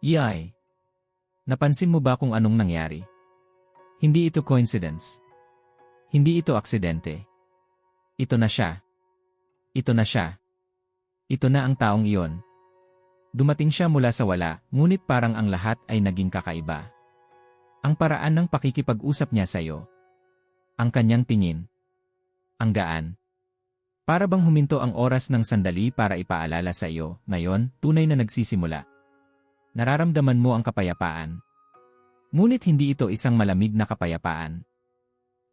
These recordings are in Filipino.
Yay! Napansin mo ba kung anong nangyari? Hindi ito coincidence. Hindi ito aksidente. Ito na siya. Ito na siya. Ito na ang taong iyon. Dumating siya mula sa wala, ngunit parang ang lahat ay naging kakaiba. Ang paraan ng pakikipag-usap niya sa iyo. Ang kanyang tingin. Ang gaan. Para bang huminto ang oras ng sandali para ipaalala sa iyo, ngayon, tunay na nagsisimula. Nararamdaman mo ang kapayapaan. Ngunit hindi ito isang malamig na kapayapaan.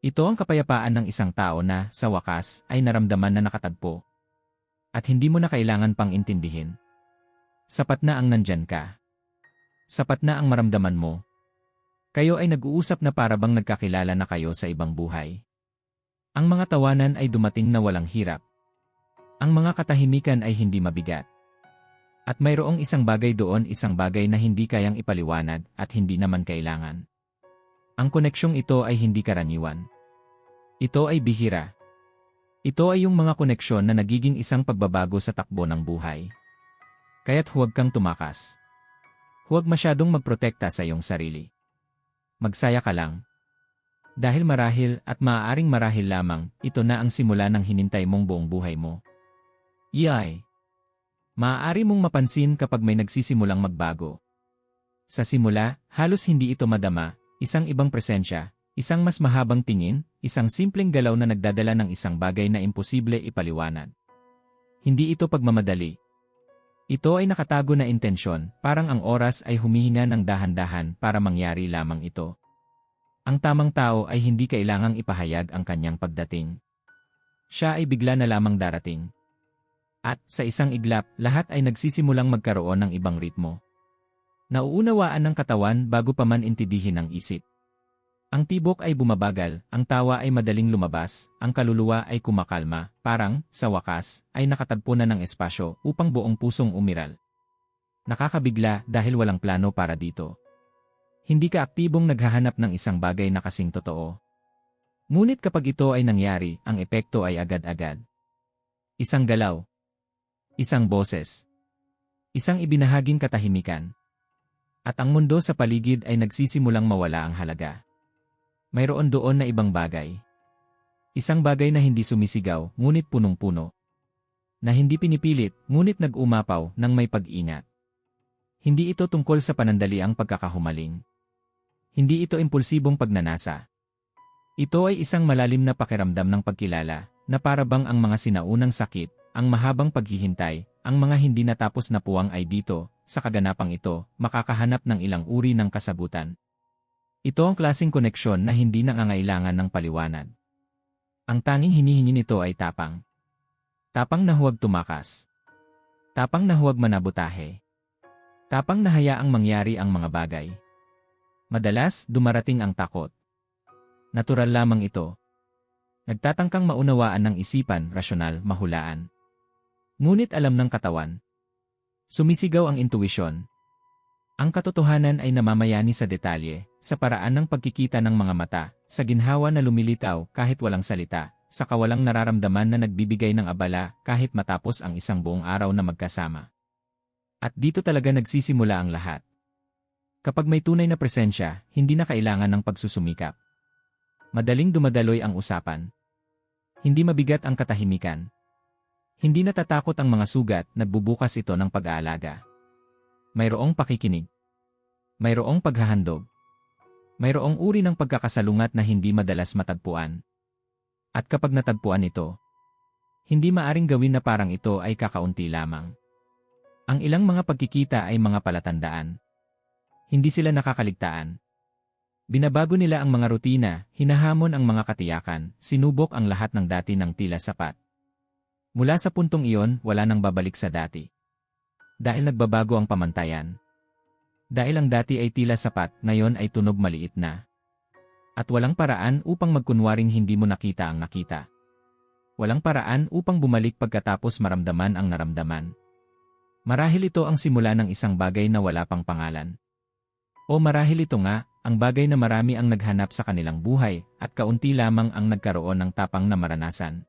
Ito ang kapayapaan ng isang tao na, sa wakas, ay naramdaman na nakatagpo. At hindi mo na kailangan pang intindihin. Sapat na ang nandyan ka. Sapat na ang maramdaman mo. Kayo ay nag-uusap na para bang nagkakilala na kayo sa ibang buhay. Ang mga tawanan ay dumating na walang hirap. Ang mga katahimikan ay hindi mabigat. At mayroong isang bagay doon isang bagay na hindi kayang ipaliwanag at hindi naman kailangan. Ang koneksyong ito ay hindi karaniwan. Ito ay bihira. Ito ay yung mga koneksyon na nagiging isang pagbabago sa takbo ng buhay. Kaya't huwag kang tumakas. Huwag masyadong magprotekta sa iyong sarili. Magsaya ka lang. Dahil marahil at maaaring marahil lamang, ito na ang simula ng hinintay mong buong buhay mo. Yay! Maaari mong mapansin kapag may nagsisimulang magbago. Sa simula, halos hindi ito madama, isang ibang presensya, isang mas mahabang tingin, isang simpleng galaw na nagdadala ng isang bagay na imposible ipaliwanag. Hindi ito pagmamadali, ito ay nakatago na intensyon, parang ang oras ay humihinga ng dahan-dahan para mangyari lamang ito. Ang tamang tao ay hindi kailangang ipahayag ang kanyang pagdating. Siya ay bigla na lamang darating. At sa isang iglap, lahat ay nagsisimulang magkaroon ng ibang ritmo. Nauunawaan ng katawan bago pa man intindihin ng isip. Ang tibok ay bumabagal, ang tawa ay madaling lumabas, ang kaluluwa ay kumakalma, parang, sa wakas, ay nakatagpo na ng espasyo upang buong pusong umiral. Nakakabigla dahil walang plano para dito. Hindi ka aktibong naghahanap ng isang bagay na kasing totoo. Ngunit kapag ito ay nangyari, ang epekto ay agad-agad. Isang galaw. Isang boses. Isang ibinahaging katahimikan. At ang mundo sa paligid ay nagsisimulang mawala ang halaga. Mayroon doon na ibang bagay. Isang bagay na hindi sumisigaw, ngunit punong-puno. Na hindi pinipilit, ngunit nag-umapaw ng may pag-ingat. Hindi ito tungkol sa panandaliang pagkakahumaling. Hindi ito impulsibong pagnanasa. Ito ay isang malalim na pakiramdam ng pagkilala, na para bang ang mga sinaunang sakit, ang mahabang paghihintay, ang mga hindi natapos na puwang ay dito, sa kaganapang ito, makakahanap ng ilang uri ng kasagutan. Ito ang klasing koneksyon na hindi nangangailangan ng paliwanag. Ang tanging hinihingi nito ay tapang. Tapang na huwag tumakas. Tapang na huwag manabutahe. Tapang na hayaang mangyari ang mga bagay. Madalas, dumarating ang takot. Natural lamang ito. Nagtatangkang maunawaan ng isipan, rasyonal, mahulaan. Ngunit alam ng katawan. Sumisigaw ang intuisyon, ang katotohanan ay namamayani sa detalye, sa paraan ng pagkikita ng mga mata, sa ginhawa na lumilitaw kahit walang salita, sa kawalang nararamdaman na nagbibigay ng abala kahit matapos ang isang buong araw na magkasama. At dito talaga nagsisimula ang lahat. Kapag may tunay na presensya, hindi na kailangan ng pagsusumikap. Madaling dumadaloy ang usapan. Hindi mabigat ang katahimikan. Hindi natatakot ang mga sugat, nagbubukas ito ng pag-aalaga. Mayroong pakikinig. Mayroong paghahandog. Mayroong uri ng pagkakasalungat na hindi madalas matagpuan. At kapag natagpuan ito, hindi maaring gawin na parang ito ay kakaunti lamang. Ang ilang mga pagkikita ay mga palatandaan. Hindi sila nakakaligtaan. Binabago nila ang mga rutina, hinahamon ang mga katiyakan, sinubok ang lahat ng dati ng tila sapat. Mula sa puntong iyon, wala nang babalik sa dati. Dahil nagbabago ang pamantayan. Dahil ang dati ay tila sapat, ngayon ay tunog maliit na. At walang paraan upang magkunwaring hindi mo nakita ang nakita. Walang paraan upang bumalik pagkatapos maramdaman ang naramdaman. Marahil ito ang simula ng isang bagay na wala pang pangalan. O marahil ito nga, ang bagay na marami ang naghanap sa kanilang buhay at kaunti lamang ang nagkaroon ng tapang na maranasan.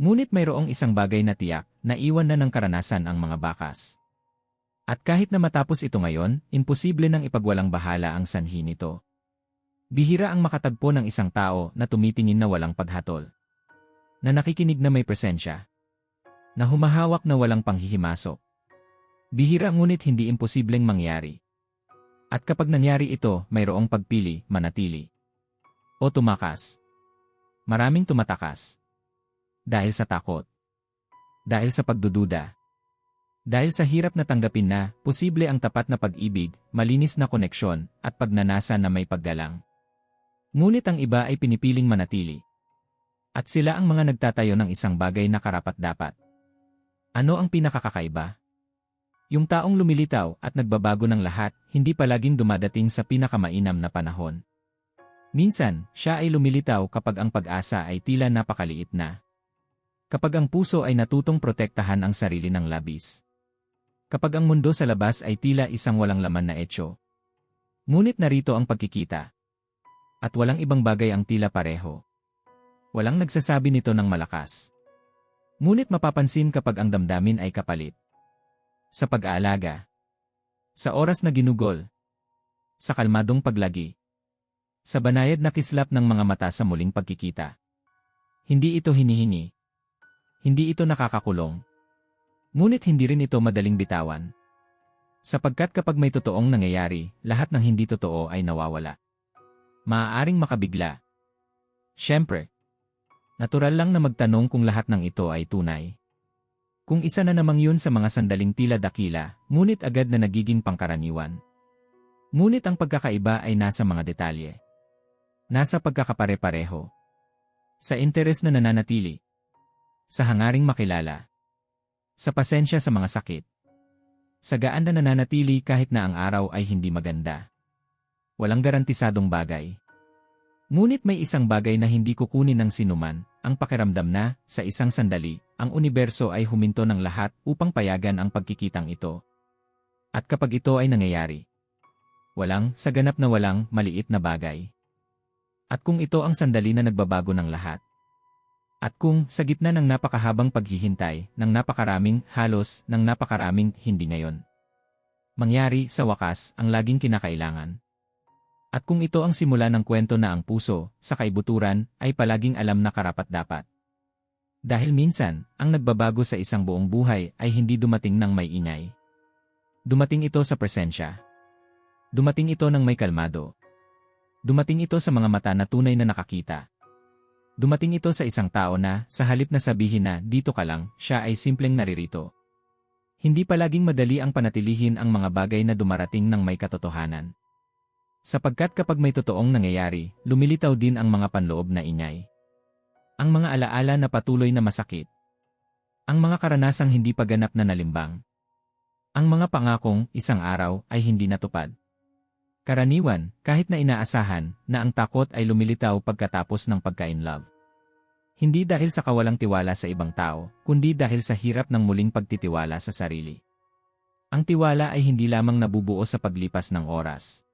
Ngunit mayroong isang bagay na tiyak, na iwan na ng karanasan ang mga bakas. At kahit na matapos ito ngayon, imposible nang ipagwalang bahala ang sanhi nito. Bihira ang makatagpo ng isang tao na tumitingin na walang paghatol. Na nakikinig na may presensya. Na humahawak na walang panghihimasok. Bihira ngunit hindi imposibleng mangyari. At kapag nangyari ito, mayroong pagpili, manatili. O tumakas. Maraming tumatakas. Dahil sa takot. Dahil sa pagdududa. Dahil sa hirap na tanggapin na, posible ang tapat na pag-ibig, malinis na koneksyon, at pagnanasa na may paggalang. Ngunit ang iba ay pinipiling manatili. At sila ang mga nagtatayo ng isang bagay na karapat-dapat. Ano ang pinakakakaiba? Yung taong lumilitaw at nagbabago ng lahat, hindi palaging dumadating sa pinakamainam na panahon. Minsan, siya ay lumilitaw kapag ang pag-asa ay tila napakaliit na. Kapag ang puso ay natutong protektahan ang sarili ng labis. Kapag ang mundo sa labas ay tila isang walang laman na etyo. Ngunit narito ang pagkikita. At walang ibang bagay ang tila pareho. Walang nagsasabi nito ng malakas. Ngunit mapapansin kapag ang damdamin ay kapalit. Sa pag-aalaga. Sa oras na ginugol. Sa kalmadong paglagi. Sa banayad na kislap ng mga mata sa muling pagkikita. Hindi ito hinihingi. Hindi ito nakakakulong. Ngunit hindi rin ito madaling bitawan. Sapagkat kapag may totoong nangyayari, lahat ng hindi totoo ay nawawala. Maaaring makabigla. Siyempre. Natural lang na magtanong kung lahat ng ito ay tunay. Kung isa na namang yun sa mga sandaling tila dakila, ngunit agad na nagiging pangkaraniwan. Ngunit ang pagkakaiba ay nasa mga detalye. Nasa pagkakapare-pareho. Sa interes na nananatili. Sa hangaring makilala sa pasensya sa mga sakit. Sa gaan na nananatili kahit na ang araw ay hindi maganda. Walang garantisadong bagay. Ngunit may isang bagay na hindi kukunin ng sinuman, ang pakiramdam na, sa isang sandali, ang universo ay huminto ng lahat upang payagan ang pagkikitang ito. At kapag ito ay nangyayari, walang, sa ganap na walang, maliit na bagay. At kung ito ang sandali na nagbabago ng lahat, at kung, sa gitna ng napakahabang paghihintay, ng napakaraming, halos, ng napakaraming, hindi ngayon. Mangyari, sa wakas, ang laging kinakailangan. At kung ito ang simula ng kwento na ang puso, sa kaibuturan, ay palaging alam na karapat-dapat. Dahil minsan, ang nagbabago sa isang buong buhay ay hindi dumating ng may ingay. Dumating ito sa presensya. Dumating ito ng may kalmado. Dumating ito sa mga mata na tunay na nakakita. Dumating ito sa isang tao na, sa halip na sabihin na, dito ka lang, siya ay simpleng naririto. Hindi palaging madali ang panatilihin ang mga bagay na dumarating ng may katotohanan. Sapagkat kapag may totoong nangyayari, lumilitaw din ang mga panloob na ingay. Ang mga alaala na patuloy na masakit. Ang mga karanasang hindi paganap na nalimbang. Ang mga pangakong, isang araw, ay hindi natupad. Karaniwan, kahit na inaasahan, na ang takot ay lumilitaw pagkatapos ng pagka-in-love. Hindi dahil sa kawalang tiwala sa ibang tao, kundi dahil sa hirap ng muling pagtitiwala sa sarili. Ang tiwala ay hindi lamang nabubuo sa paglipas ng oras.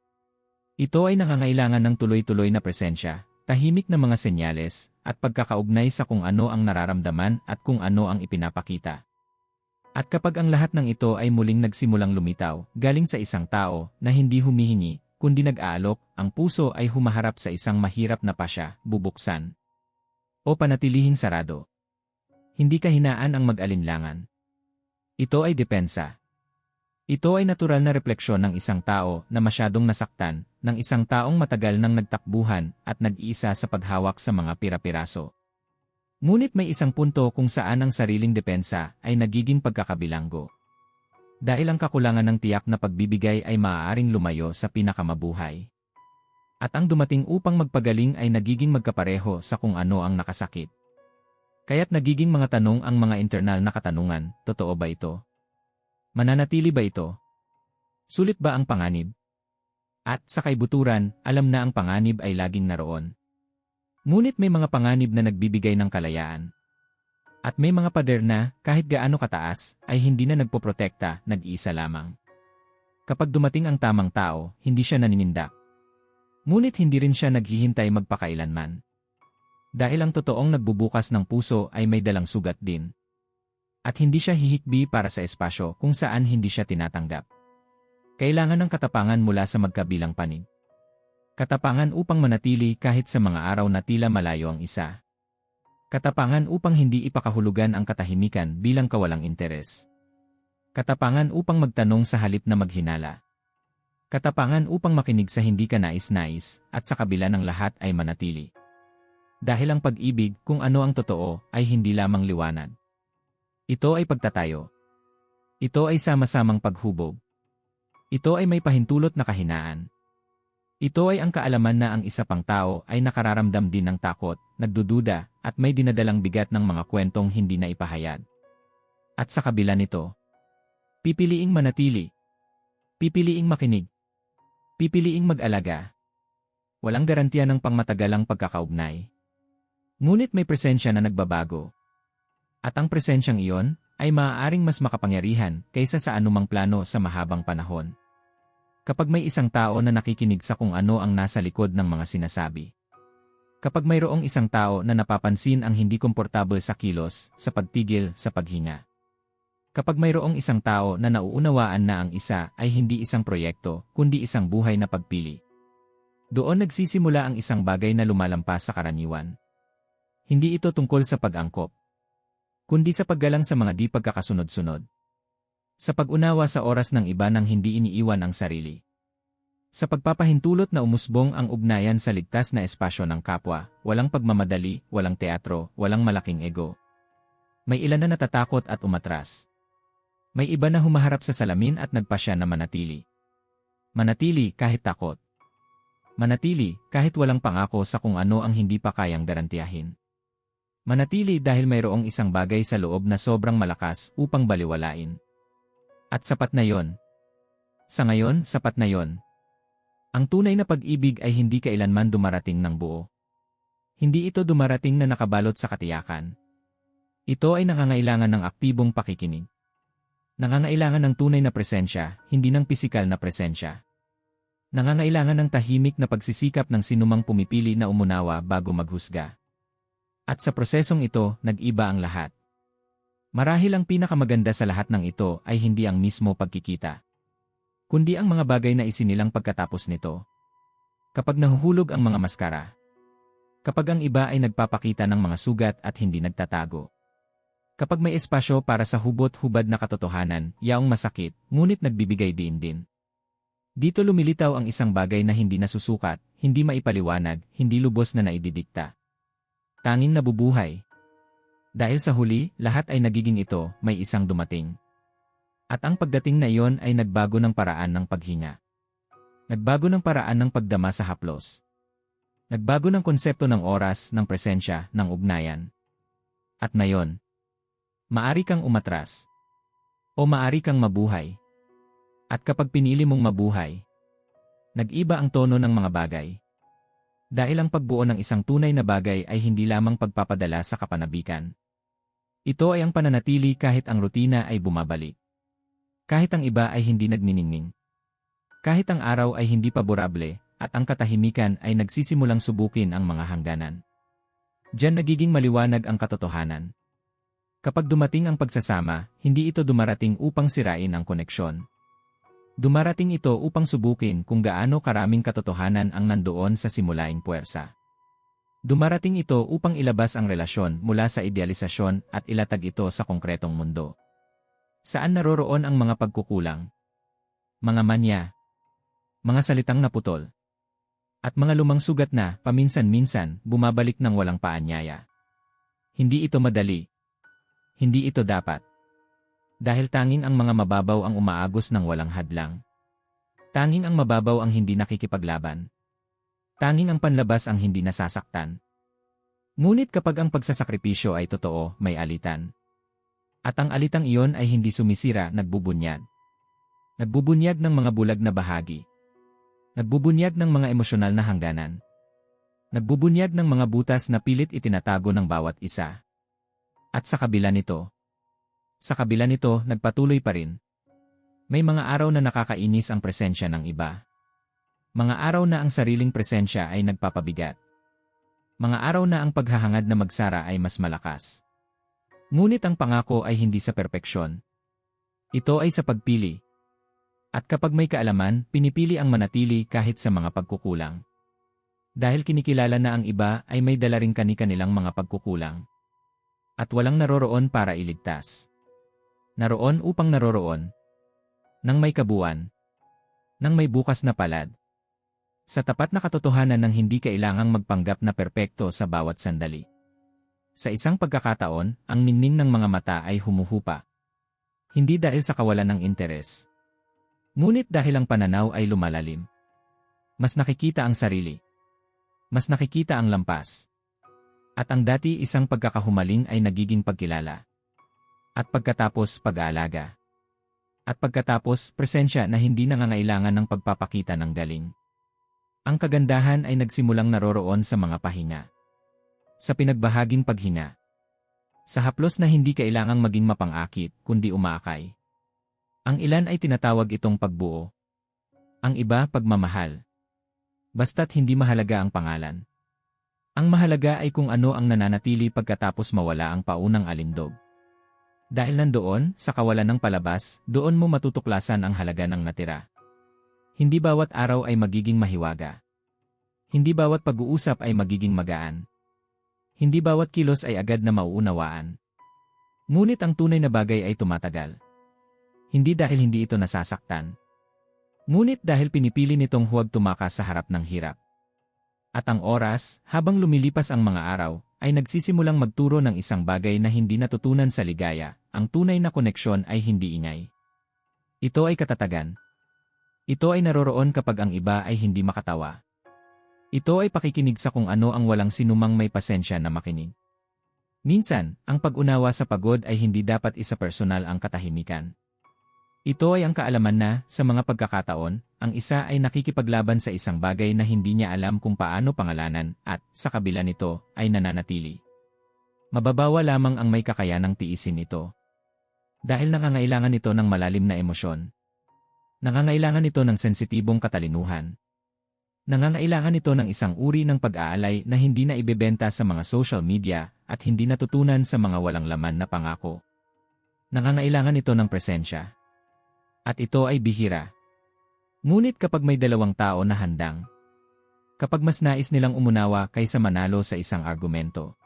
Ito ay nangangailangan ng tuloy-tuloy na presensya, tahimik na mga senyales, at pagkakaugnay sa kung ano ang nararamdaman at kung ano ang ipinapakita. At kapag ang lahat ng ito ay muling nagsimulang lumitaw, galing sa isang tao na hindi humihingi, kundi nag-aalok, ang puso ay humaharap sa isang mahirap na pasya, bubuksan. O panatilihing sarado. Hindi kahinaan ang mag-alinlangan. Ito ay depensa. Ito ay natural na refleksyon ng isang tao na masyadong nasaktan, ng isang taong matagal nang nagtakbuhan at nag-iisa sa paghawak sa mga pira-piraso. Ngunit may isang punto kung saan ang sariling depensa ay nagiging pagkakabilanggo. Dahil ang kakulangan ng tiyak na pagbibigay ay maaaring lumayo sa pinakamabuhay. At ang dumating upang magpagaling ay nagiging magkapareho sa kung ano ang nakasakit. Kaya't nagiging mga tanong ang mga internal na katanungan, totoo ba ito? Mananatili ba ito? Sulit ba ang panganib? At sa kaibuturan, alam na ang panganib ay laging naroon. Ngunit may mga panganib na nagbibigay ng kalayaan. At may mga pader na, kahit gaano kataas, ay hindi na nagpoprotekta, nag-iisa lamang. Kapag dumating ang tamang tao, hindi siya naninindak. Ngunit hindi rin siya naghihintay magpakailanman. Dahil ang totoong nagbubukas ng puso ay may dalang sugat din. At hindi siya hihikbi para sa espasyo kung saan hindi siya tinatanggap. Kailangan ng katapangan mula sa magkabilang panig. Katapangan upang manatili kahit sa mga araw na tila malayo ang isa. Katapangan upang hindi ipakahulugan ang katahimikan bilang kawalang interes. Katapangan upang magtanong sa halip na maghinala. Katapangan upang makinig sa hindi ka nais-nais at sa kabila ng lahat ay manatili. Dahil ang pag-ibig kung ano ang totoo ay hindi lamang liwanag. Ito ay pagtatayo. Ito ay sama-samang paghubog. Ito ay may pahintulot na kahinaan. Ito ay ang kaalaman na ang isa pang tao ay nakararamdam din ng takot, nagdududa, at may dinadalang bigat ng mga kwentong hindi na ipahayag. At sa kabila nito, pipiliing manatili. Pipiliing makinig. Pipiliing mag-alaga. Walang garantiya ng pangmatagalang pagkakaugnay. Ngunit may presensya na nagbabago. At ang presensyang iyon ay maaaring mas makapangyarihan kaysa sa anumang plano sa mahabang panahon. Kapag may isang tao na nakikinig sa kung ano ang nasa likod ng mga sinasabi. Kapag mayroong isang tao na napapansin ang hindi komportable sa kilos, sa pagtigil, sa paghinga. Kapag mayroong isang tao na nauunawaan na ang isa ay hindi isang proyekto, kundi isang buhay na pagpili. Doon nagsisimula ang isang bagay na lumalampas sa karaniwan. Hindi ito tungkol sa pag-angkop, kundi sa paggalang sa mga di pagkakasunod-sunod. Sa pag-unawa sa oras ng iba nang hindi iniiwan ang sarili. Sa pagpapahintulot na umusbong ang ugnayan sa ligtas na espasyo ng kapwa, walang pagmamadali, walang teatro, walang malaking ego. May ilan na natatakot at umatras. May iba na humaharap sa salamin at nagpasya na manatili. Manatili kahit takot. Manatili kahit walang pangako sa kung ano ang hindi pa kayang garantiyahin. Manatili dahil mayroong isang bagay sa loob na sobrang malakas upang baliwalain. At sapat na yon. Sa ngayon, sapat na yon. Ang tunay na pag-ibig ay hindi kailanman dumarating ng buo. Hindi ito dumarating na nakabalot sa katiyakan. Ito ay nangangailangan ng aktibong pakikinig. Nangangailangan ng tunay na presensya, hindi ng pisikal na presensya. Nangangailangan ng tahimik na pagsisikap ng sinumang pumipili na umunawa bago maghusga. At sa prosesong ito, nag-iba ang lahat. Marahil ang pinakamaganda sa lahat ng ito ay hindi ang mismo pagkikita. Kundi ang mga bagay na isinilang pagkatapos nito. Kapag nahuhulog ang mga maskara. Kapag ang iba ay nagpapakita ng mga sugat at hindi nagtatago. Kapag may espasyo para sa hubot-hubad na katotohanan, yaong masakit, ngunit nagbibigay din din. Dito lumilitaw ang isang bagay na hindi nasusukat, hindi maipaliwanag, hindi lubos na naididikta tanging nabubuhay. Dahil sa huli, lahat ay nagiging ito, may isang dumating. At ang pagdating na iyon ay nagbago ng paraan ng paghinga. Nagbago ng paraan ng pagdama sa haplos. Nagbago ng konsepto ng oras, ng presensya, ng ugnayan. At ngayon, maari kang umatras. O maari kang mabuhay. At kapag pinili mong mabuhay, nag-iba ang tono ng mga bagay. Dahil ang pagbuo ng isang tunay na bagay ay hindi lamang pagpapadala sa kapanabikan. Ito ay ang pananatili kahit ang rutina ay bumabalik. Kahit ang iba ay hindi nagniningning. Kahit ang araw ay hindi paborable, at ang katahimikan ay nagsisimulang subukin ang mga hangganan. Diyan nagiging maliwanag ang katotohanan. Kapag dumating ang pagsasama, hindi ito dumarating upang sirain ang koneksyon. Dumarating ito upang subukin kung gaano karaming katotohanan ang nandoon sa simulaing puwersa. Dumarating ito upang ilabas ang relasyon mula sa idealisasyon at ilatag ito sa konkretong mundo. Saan naroroon ang mga pagkukulang? Mga manya, mga salitang naputol, at mga lumang sugat na, paminsan-minsan, bumabalik ng walang paanyaya. Hindi ito madali. Hindi ito dapat. Dahil tanging ang mga mababaw ang umaagos ng walang hadlang. Tanging ang mababaw ang hindi nakikipaglaban. Tanging ang panlabas ang hindi nasasaktan. Ngunit kapag ang pagsasakripisyo ay totoo, may alitan. At ang alitang iyon ay hindi sumisira, nagbubunyag. Nagbubunyag ng mga bulag na bahagi. Nagbubunyag ng mga emosyonal na hangganan. Nagbubunyag ng mga butas na pilit itinatago ng bawat isa. At sa kabila nito, sa kabila nito, nagpatuloy pa rin. May mga araw na nakakainis ang presensya ng iba. Mga araw na ang sariling presensya ay nagpapabigat. Mga araw na ang paghahangad na magsara ay mas malakas. Ngunit ang pangako ay hindi sa perpeksyon. Ito ay sa pagpili. At kapag may kaalaman, pinipili ang manatili kahit sa mga pagkukulang. Dahil kinikilala na ang iba ay may dala ring kani-kanilang mga pagkukulang. At walang naroroon para iligtas. Naroon upang naroroon. Nang may kabuuan. Nang may bukas na palad. Sa tapat na katotohanan ng hindi kailangang magpanggap na perpekto sa bawat sandali. Sa isang pagkakataon, ang ningning ng mga mata ay humuhupa. Hindi dahil sa kawalan ng interes. Ngunit dahil ang pananaw ay lumalalim. Mas nakikita ang sarili. Mas nakikita ang lampas. At ang dati isang pagkakahumaling ay nagiging pagkilala. At pagkatapos pag-aalaga. At pagkatapos presensya na hindi nangangailangan ng pagpapakita ng galing. Ang kagandahan ay nagsimulang naroroon sa mga pahinga. Sa pinagbahaging paghinga. Sa haplos na hindi kailangang maging mapangakit, kundi umaakay. Ang ilan ay tinatawag itong pagbuo. Ang iba pagmamahal. Basta't hindi mahalaga ang pangalan. Ang mahalaga ay kung ano ang nananatili pagkatapos mawala ang paunang alindog. Dahil nandoon, sa kawalan ng palabas, doon mo matutuklasan ang halaga ng natira. Hindi bawat araw ay magiging mahiwaga. Hindi bawat pag-uusap ay magiging magaan. Hindi bawat kilos ay agad na mauunawaan. Ngunit ang tunay na bagay ay tumatagal. Hindi dahil hindi ito nasasaktan. Ngunit dahil pinipili nitong huwag tumakas sa harap ng hirap. At ang oras, habang lumilipas ang mga araw, ay nagsisimulang magturo ng isang bagay na hindi natutunan sa ligaya, ang tunay na koneksyon ay hindi ingay. Ito ay katatagan. Ito ay naroroon kapag ang iba ay hindi makatawa. Ito ay pakikinig sa kung ano ang walang sinumang may pasensya na makinig. Minsan, ang pag-unawa sa pagod ay hindi dapat isa personal ang katahimikan. Ito ay ang kaalaman na, sa mga pagkakataon, ang isa ay nakikipaglaban sa isang bagay na hindi niya alam kung paano pangalanan at, sa kabila nito, ay nananatili. Mababawa lamang ang may kakayanang tiisin ito. Dahil nangangailangan ito ng malalim na emosyon. Nangangailangan ito ng sensitibong katalinuhan. Nangangailangan ito ng isang uri ng pag-aalay na hindi na ibebenta sa mga social media at hindi natutunan sa mga walang laman na pangako. Nangangailangan ito ng presensya. At ito ay bihira. Ngunit kapag may dalawang tao na handang, kapag mas nais nilang umunawa kaysa manalo sa isang argumento,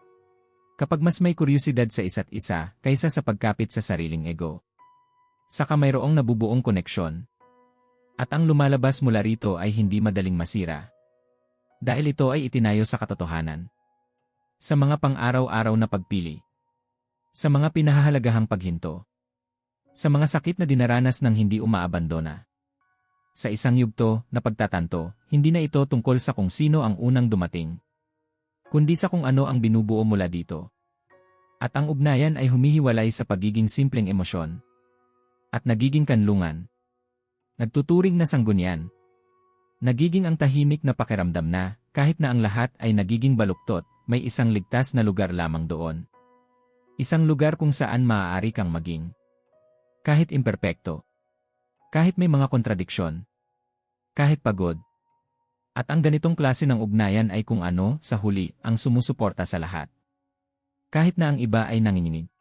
kapag mas may kuryosidad sa isa't isa kaysa sa pagkapit sa sariling ego, saka mayroong nabubuong koneksyon, at ang lumalabas mula rito ay hindi madaling masira. Dahil ito ay itinayo sa katotohanan. Sa mga pang-araw-araw na pagpili. Sa mga pinahahalagahang paghinto. Sa mga sakit na dinaranas ng hindi umaabandona. Sa isang yugto na pagtatanto, hindi na ito tungkol sa kung sino ang unang dumating. Kundi sa kung ano ang binubuo mula dito. At ang ugnayan ay humihiwalay sa pagiging simpleng emosyon. At nagiging kanlungan. Nagtuturing na sanggunian. Nagiging ang tahimik na pakiramdam na, kahit na ang lahat ay nagiging baluktot, may isang ligtas na lugar lamang doon. Isang lugar kung saan maaari kang maging. Kahit imperpekto. Kahit may mga kontradiksyon. Kahit pagod. At ang ganitong klase ng ugnayan ay kung ano, sa huli, ang sumusuporta sa lahat. Kahit na ang iba ay nanginginig.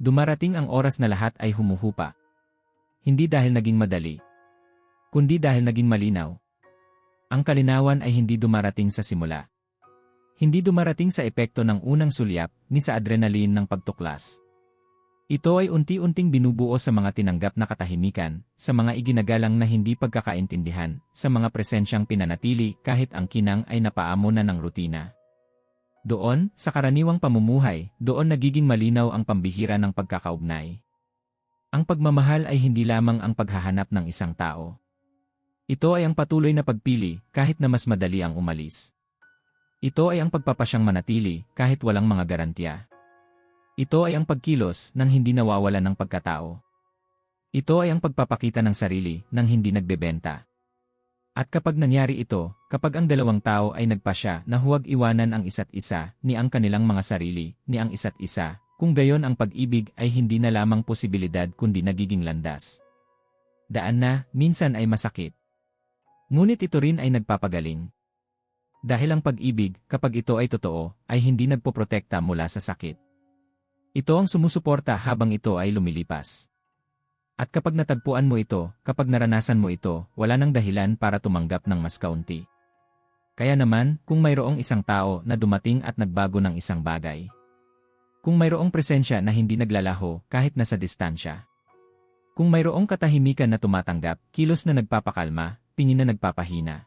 Dumarating ang oras na lahat ay humuhupa. Hindi dahil naging madali. Kundi dahil naging malinaw. Ang kalinawan ay hindi dumarating sa simula. Hindi dumarating sa epekto ng unang sulyap ni sa adrenaline ng pagtuklas. Ito ay unti-unting binubuo sa mga tinanggap na katahimikan, sa mga iginagalang na hindi pagkakaintindihan, sa mga presensyang pinanatili kahit ang kinang ay napaamo na ng rutina. Doon, sa karaniwang pamumuhay, doon nagiging malinaw ang pambihira ng pagkakaugnay. Ang pagmamahal ay hindi lamang ang paghahanap ng isang tao. Ito ay ang patuloy na pagpili kahit na mas madali ang umalis. Ito ay ang pagpapasyang manatili kahit walang mga garantiya. Ito ay ang pagkilos nang hindi nawawalan ng pagkatao. Ito ay ang pagpapakita ng sarili nang hindi nagbebenta. At kapag nangyari ito, kapag ang dalawang tao ay nagpasya na huwag iwanan ang isa't isa, ni ang kanilang mga sarili, ni ang isa't isa, kung gayon ang pag-ibig ay hindi na lamang posibilidad kundi nagiging landas. Daan na, minsan ay masakit. Ngunit ito rin ay nagpapagaling. Dahil ang pag-ibig, kapag ito ay totoo, ay hindi nagpoprotekta mula sa sakit. Ito ang sumusuporta habang ito ay lumilipas. At kapag natagpuan mo ito, kapag naranasan mo ito, wala nang dahilan para tumanggap ng mas kaunti. Kaya naman, kung mayroong isang tao na dumating at nagbago ng isang bagay. Kung mayroong presensya na hindi naglalaho kahit nasa distansya. Kung mayroong katahimikan na tumatanggap, kilos na nagpapakalma, tingin na nagpapahina.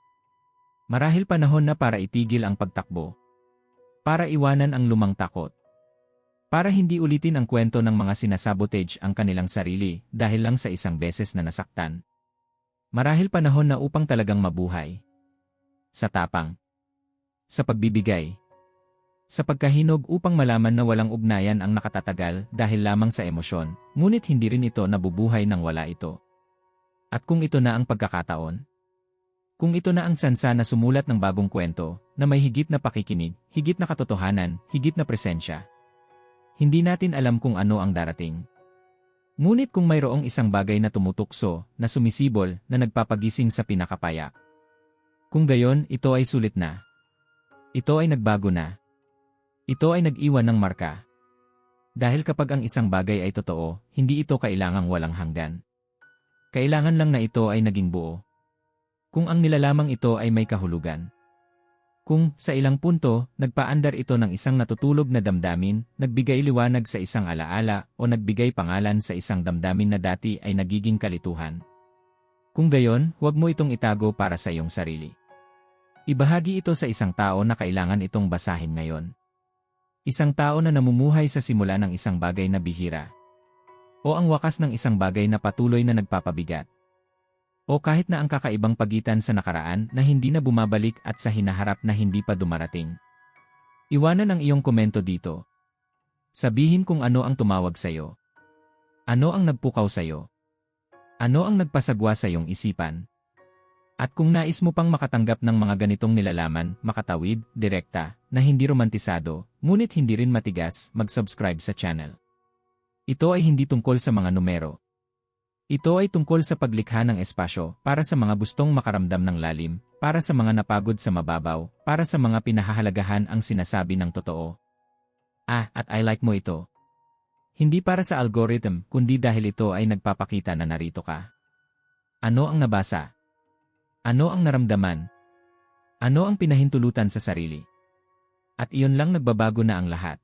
Marahil panahon na para itigil ang pagtakbo. Para iwanan ang lumang takot. Para hindi ulitin ang kwento ng mga sinasabotage ang kanilang sarili dahil lang sa isang beses na nasaktan. Marahil panahon na upang talagang mabuhay. Sa tapang. Sa pagbibigay. Sa pagkahinog upang malaman na walang ugnayan ang nakatatagal dahil lamang sa emosyon, ngunit hindi rin ito nabubuhay nang wala ito. At kung ito na ang pagkakataon, kung ito na ang sansa na sumulat ng bagong kwento, na may higit na pakikinig, higit na katotohanan, higit na presensya, hindi natin alam kung ano ang darating. Ngunit kung mayroong isang bagay na tumutukso, na sumisibol, na nagpapagising sa pinakapayak. Kung gayon, ito ay sulit na. Ito ay nagbago na. Ito ay nag-iwan ng marka. Dahil kapag ang isang bagay ay totoo, hindi ito kailangang walang hanggan. Kailangan lang na ito ay naging buo. Kung ang nilalamang ito ay may kahulugan. Kung, sa ilang punto, nagpaandar ito ng isang natutulog na damdamin, nagbigay liwanag sa isang alaala, o nagbigay pangalan sa isang damdamin na dati ay nagiging kalituhan. Kung gayon, huwag mo itong itago para sa iyong sarili. Ibahagi ito sa isang tao na kailangan itong basahin ngayon. Isang tao na namumuhay sa simula ng isang bagay na bihira. O ang wakas ng isang bagay na patuloy na nagpapabigat. O kahit na ang kakaibang pagitan sa nakaraan na hindi na bumabalik at sa hinaharap na hindi pa dumarating. Iwanan ang iyong komento dito. Sabihin kung ano ang tumawag sa iyo. Ano ang nagpukaw sa iyo. Ano ang nagpasagwa sa iyong isipan. At kung nais mo pang makatanggap ng mga ganitong nilalaman, makatawid, direkta, na hindi romantisado, ngunit hindi rin matigas, mag-subscribe sa channel. Ito ay hindi tungkol sa mga numero. Ito ay tungkol sa paglikha ng espasyo para sa mga gustong makaramdam ng lalim, para sa mga napagod sa mababaw, para sa mga pinahahalagahan ang sinasabi ng totoo. Ah, at I like mo ito. Hindi para sa algorithm, kundi dahil ito ay nagpapakita na narito ka. Ano ang nabasa? Ano ang naramdaman? Ano ang pinahintulutan sa sarili? At iyon lang nagbabago na ang lahat.